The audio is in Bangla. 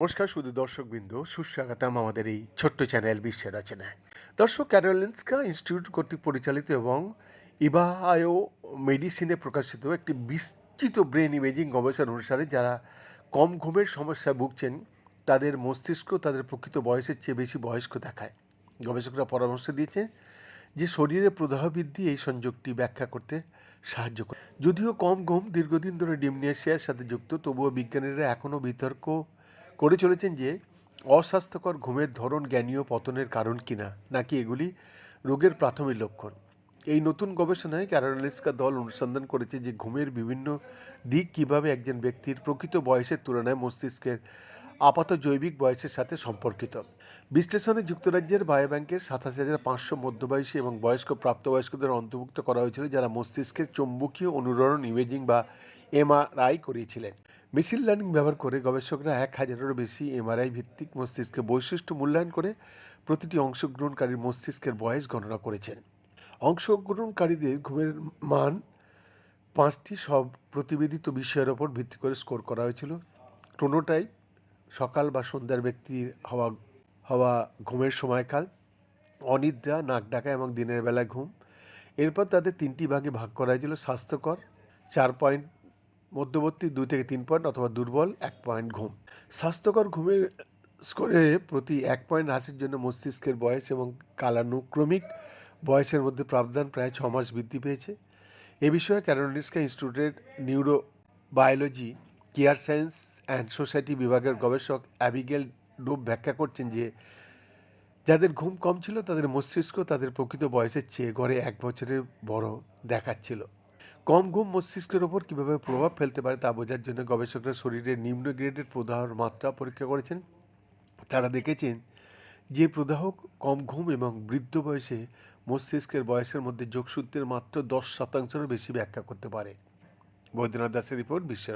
নমস্কার শুধু দর্শকবৃন্দ, সুস্বাগতম আমাদের এই ছোট্ট চ্যানেল বিশ্বের রচনায়। দর্শক, ক্যারোলিনস্কা ইনস্টিটিউট কর্তৃক পরিচালিত এবং ইবাহায়ো মেডিসিনে প্রকাশিত একটি বিস্তৃত ব্রেন ইমেজিং গবেষণা অনুসারে যারা কম ঘুমের সমস্যায় ভুগছেন, তাদের মস্তিষ্ক তাদের প্রকৃত বয়সের চেয়ে বেশি বয়স্ক দেখায়। গবেষকরা পরামর্শ দিয়েছেন যে শরীরে প্রদাহ বৃদ্ধি এই সংযোগটি ব্যাখ্যা করতে সাহায্য করে। যদিও কম ঘুম, দীর্ঘদিন ধরে ডিমনেশিয়ার সাথে যুক্ত, তবুও বিজ্ঞানীরা এখনও বিতর্ক করে চলেছেন যে অস্বাস্থ্যকর ঘুমের ধরন জ্ঞানীয় পতনের কারণ কিনা, নাকি এগুলি রোগের প্রাথমিক লক্ষণ। এই নতুন গবেষণায় ক্যারোলিস্কা দল অনুসন্ধান করেছে যে ঘুমের বিভিন্ন দিক কীভাবে একজন ব্যক্তির প্রকৃত বয়সের তুলনায় মস্তিষ্কের আপাত জৈবিক বয়সের সাথে সম্পর্কিত। বিশ্লেষণে যুক্তরাজ্যের বায়োব্যাংকের সাতাশ হাজার পাঁচশো মধ্যবয়সী এবং বয়স্ক প্রাপ্তবয়স্কদের অন্তর্ভুক্ত করা হয়েছিল যারা মস্তিষ্কের চৌম্বকীয় অনুরণন, ইমেজিং বা এমআরআই করিয়েছিলেন। মেশিন লার্নিং ব্যবহার করে গবেষকরা এক হাজারেরও বেশি এমআরআই ভিত্তিক মস্তিষ্কের বৈশিষ্ট্য মূল্যায়ন করে প্রতিটি অংশগ্রহণকারীর মস্তিষ্কের বয়স গণনা করেছেন। অংশগ্রহণকারীদের ঘুমের মান পাঁচটি সব প্রতিবেদিত বিষয়ের ওপর ভিত্তি করে স্কোর করা হয়েছিল। টোনোটাইপ সকাল বা সন্ধ্যার ব্যক্তির হওয়া হওয়া ঘুমের সময়কাল, অনিদ্রা, নাক ডাকা এবং দিনের বেলা ঘুম। এরপর তাদের তিনটি ভাগে ভাগ করা হয়েছিল, স্বাস্থ্যকর, চার পয়েন্ট মধ্যবর্তী, দুই থেকে তিন পয়েন্ট অথবা দুর্বল, এক পয়েন্ট ঘুম। স্বাস্থ্যকর ঘুমের স্কোরে প্রতি এক পয়েন্ট হ্রাসের জন্য মস্তিষ্কের বয়স এবং কালানুক্রমিক বয়সের মধ্যে প্রাবধান প্রায় ছ মাস বৃদ্ধি পেয়েছে। এ বিষয়ে ক্যারোলিনস্কা ইনস্টিটিউটের neuro biology care science and society বিভাগের গবেষক অ্যাবিগেল ডোব ব্যাখ্যা করছেন যে, যাদের ঘুম কম ছিল, তাদের মস্তিষ্ক তাদের প্রকৃত বয়সের চেয়ে গড়ে এক বছরের বড় দেখাচ্ছিল। কম ঘুম মস্তিষ্কের ওপর কীভাবে প্রভাব ফেলতে পারে তা বোঝার জন্য গবেষকরা শরীরের নিম্ন গ্রেডের প্রদাহর মাত্রা পরীক্ষা করেছেন। তারা দেখেছেন যে প্রদাহ কম ঘুম এবং বৃদ্ধ বয়সে মস্তিষ্কের বয়সের মধ্যে যোগসূত্রের মাত্র দশ শতাংশেরও বেশি ব্যাখ্যা করতে পারে। বৈদ্যনাথ দাসের রিপোর্ট বিশ্বের